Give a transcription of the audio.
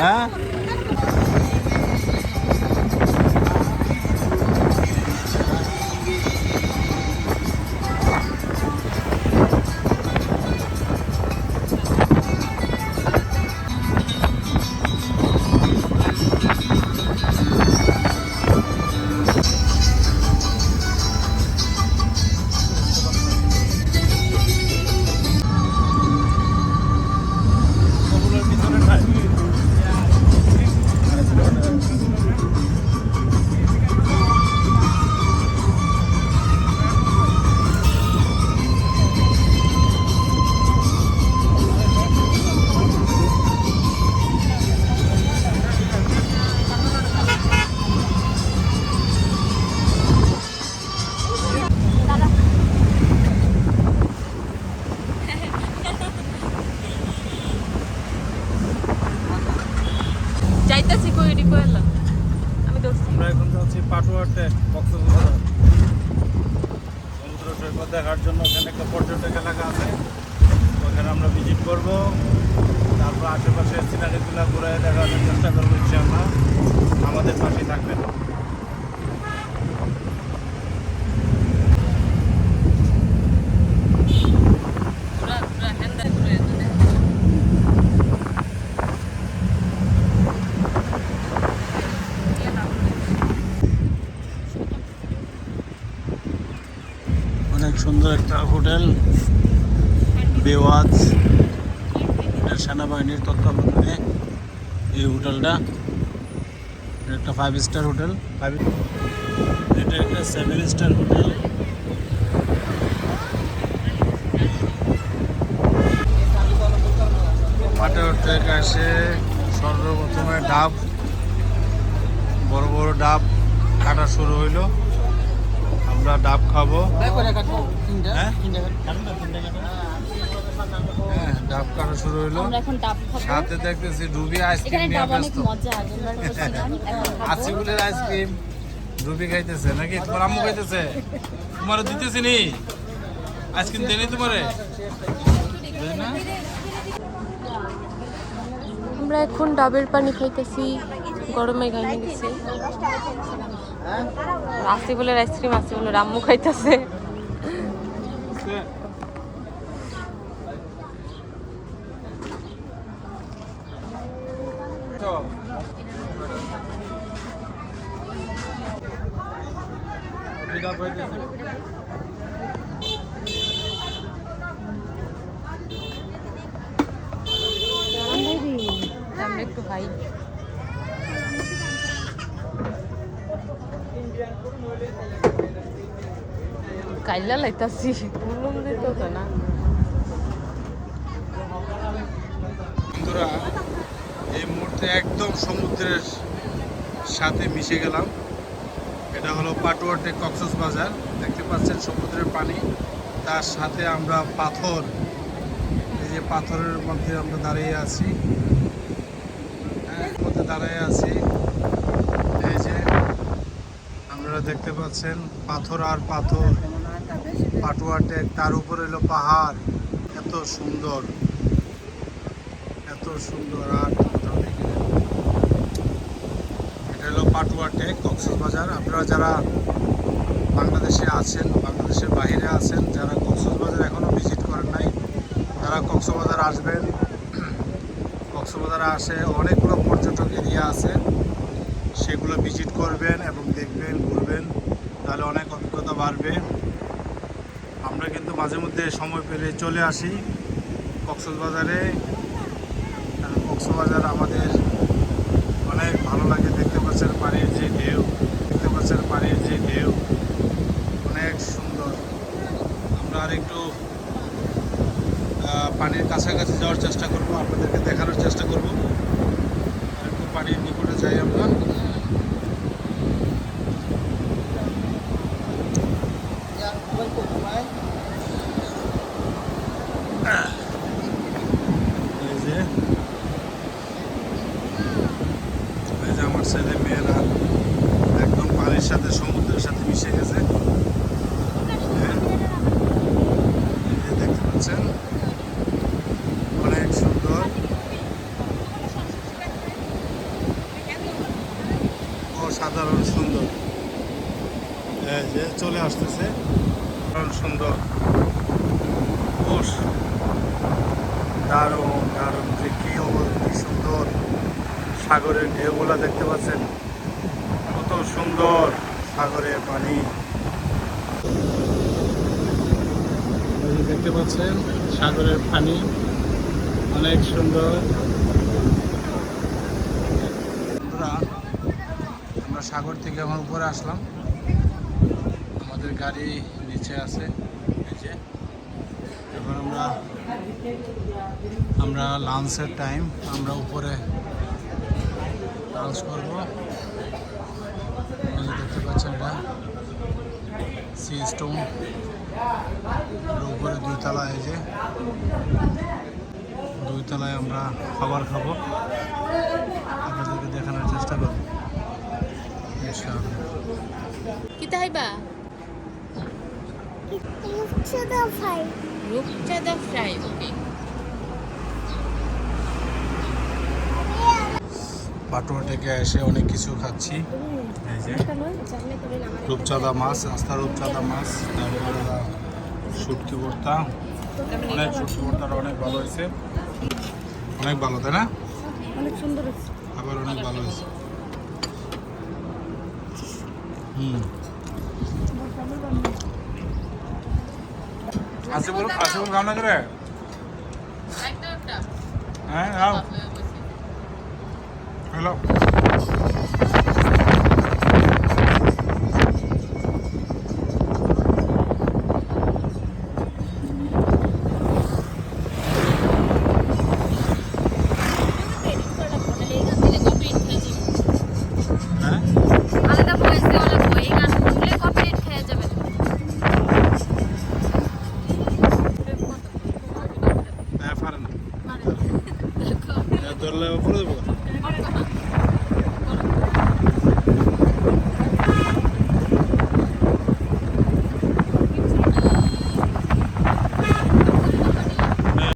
হ্যাঁ আমরা এখন যাচ্ছি পাটুয়াটে কক্সবাজার সমুদ্র সৈকত দেখার জন্য ওখানে একটা পর্যটক এলাকা আছে। ওখানে আমরা ভিজিট করব। তারপর আশেপাশে সিনারিগুলো ঘুরে দেখার চেষ্টা করব ইনশাআল্লাহ। আমাদের পাশে থাকবেন পুরা পুরা হ্যান্ডা ঘুরে ঘুরে অনেক সুন্দর একটা হোটেল, বেওয়াজ এটা সেনাবাহিনীর তত্ত্বাবধানে এই হোটেলটা। একটা ফাইভ স্টার হোটেল। ফাইভ এটা একটা সেভেন স্টার হোটেল। উঠতে আসে, সর্বপ্রথমে ডাব, বড় বড় ডাব কাটা শুরু হইল। আমরা ডাব খাব। হ্যাঁ? হ্যাঁ ডাব কাটা শুরু হইল। আমরা এখন সাথে দেখতেছি ডুবি আইসক্রিম নিয়ে ব্যস্ত। আসিফুলের আইসক্রিম ডুবি খাইতেছে নাকি? তোমার আম্মু খাইতেছে? তোমার দিতেছি নি। আইসক্রিম দেনি তোমারে? আমরা এখন ডাবের পানি খাইতেছি গরমে গাইনে গেছি। আসিফুলের আইসক্রিম আসিফুলের আম্মু খাইতেছে। একটু খাই কাইলা লাইতাছি না বন্ধুরা, এই মুহূর্তে একদম সমুদ্রের সাথে মিশে গেলাম। এটা হলো পাটুয়াটে কক্সস বাজার। দেখতে পাচ্ছেন সমুদ্রের পানি। তার সাথে আমরা পাথর, এই যে পাথরের মধ্যে আমরা দাঁড়িয়ে আছি। হ্যাঁ মধ্যে দাঁড়িয়ে আছি। এই যে আপনারা দেখতে পাচ্ছেন, পাথর আর পাথর। পাটুয়াটে, তার উপরে হলো পাহাড়। এত সুন্দর। এত সুন্দর আর এটা হলো পাটুয়া টেক কক্সবাজার আপনারা যারা বাংলাদেশে আছেন, বাংলাদেশের বাইরে আছেন, যারা কক্সবাজার এখনও ভিজিট করেন নাই, তারা কক্সবাজার আসবেন। কক্সবাজারে আসে অনেকগুলো পর্যটক এরিয়া আছে। সেগুলো ভিজিট করবেন এবং দেখবেন, ঘুরবেন। তাহলে অনেক অভিজ্ঞতা বাড়বে। আমরা কিন্তু মাঝে মধ্যে সময় পেলে চলে আসি কক্সবাজারে। আর কক্সবাজার আমাদের অনেক ভালো লাগে। দেখতে পাচ্ছেন পানির যে ঢেউ, দেখতে পাচ্ছেন পানির যে ঢেউ, অনেক সুন্দর। আমরা আর একটু পানির কাছাকাছি যাওয়ার চেষ্টা করব, আপনাদেরকে দেখানোর চেষ্টা করব। আর একটু পানির নিকটে যাই আমরা। সাথে, সমুদ্রের সাথে মিশে গেছে। দেখতে পাচ্ছেন, অনেক সুন্দর। অসাধারণ সুন্দর। যে চলে আসতেছে। সুন্দর। দারুণ দারুণ। যে কি সুন্দর। সাগরের ঢেউগুলা দেখতে পাচ্ছেন। সুন্দর সাগরের পানি। দেখতে পাচ্ছেন সাগরের পানি অনেক সুন্দর। আমরা সাগর থেকে এখন উপরে আসলাম। আমাদের গাড়ি নিচে আছে যে। এবার আমরা আমরা লাঞ্চের টাইম আমরা উপরে লাঞ্চ করব। এটা সি স্টোন উপরে দুই তলা এই যে দুই তলায় আমরা খাবার খাব। আপনাদেরকে দেখানোর চেষ্টা করব। ইনশাআল্লাহ। কিতা হইবা রূপচাঁদা ফ্রাই ওকে। পাটুয়া থেকে এসে অনেক কিছু খাচ্ছি। এই যে রূপচাঁদা মাছ আস্তা রূপচাঁদা মাছ তারপরে শুটকি ভর্তা। অনেক শুটকি ভর্তাটা অনেক ভালো হয়েছে। অনেক ভালো তাই না? অনেক সুন্দর আবার অনেক ভালো হয়েছে। হুম। আসে বলো আসে বলো খাও না করে? হ্যাঁ hello. ধরলে পড়ে দেবো